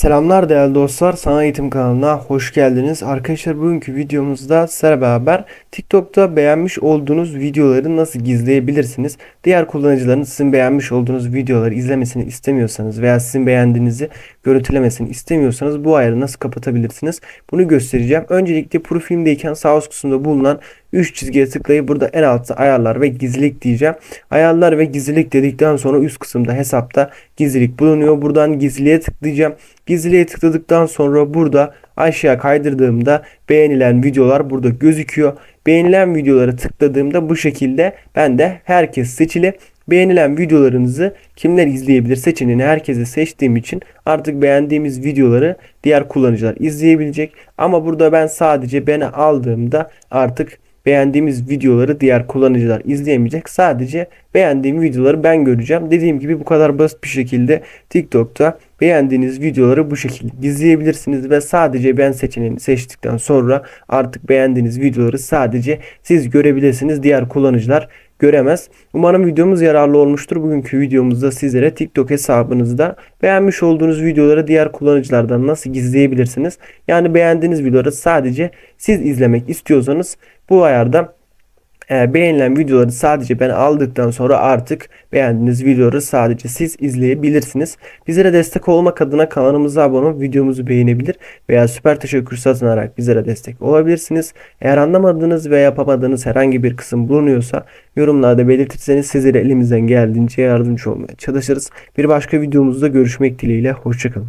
Selamlar değerli dostlar. Sana Eğitim kanalına hoş geldiniz. Arkadaşlar bugünkü videomuzda sizlerle beraber TikTok'ta beğenmiş olduğunuz videoları nasıl gizleyebilirsiniz? Diğer kullanıcıların sizin beğenmiş olduğunuz videoları izlemesini istemiyorsanız veya sizin beğendiğinizi görüntülemesini istemiyorsanız bu ayarı nasıl kapatabilirsiniz? Bunu göstereceğim. Öncelikle profilimdeyken sağ üst kısımda bulunan 3 çizgiye tıklayıp burada en altta ayarlar ve gizlilik diyeceğim. Ayarlar ve gizlilik dedikten sonra üst kısımda hesapta gizlilik bulunuyor. Buradan gizliliğe tıklayacağım. Gizliliğe tıkladıktan sonra burada aşağı kaydırdığımda beğenilen videolar burada gözüküyor. Beğenilen videoları tıkladığımda bu şekilde ben de herkes seçili beğenilen videolarınızı kimler izleyebilir seçeneğini herkese seçtiğim için artık beğendiğimiz videoları diğer kullanıcılar izleyebilecek. Ama burada ben sadece beni aldığımda artık beğendiğimiz videoları diğer kullanıcılar izleyemeyecek. Sadece beğendiğim videoları ben göreceğim. Dediğim gibi bu kadar basit bir şekilde TikTok'ta beğendiğiniz videoları bu şekilde gizleyebilirsiniz ve sadece ben seçeneğini seçtikten sonra artık beğendiğiniz videoları sadece siz görebilirsiniz. Diğer kullanıcılar göremez. Umarım videomuz yararlı olmuştur. Bugünkü videomuzda sizlere TikTok hesabınızda beğenmiş olduğunuz videoları diğer kullanıcılardan nasıl gizleyebilirsiniz? Yani beğendiğiniz videoları sadece siz izlemek istiyorsanız bu ayarda e, beğenilen videoları sadece ben aldıktan sonra artık beğendiğiniz videoları sadece siz izleyebilirsiniz. Bizlere destek olmak adına kanalımıza abone olup videomuzu beğenebilir veya süper teşekkür satınarak bizlere destek olabilirsiniz. Eğer anlamadığınız ve yapamadığınız herhangi bir kısım bulunuyorsa yorumlarda belirtirseniz sizlere elimizden geldiğince yardımcı olmaya çalışırız. Bir başka videomuzda görüşmek dileğiyle. Hoşçakalın.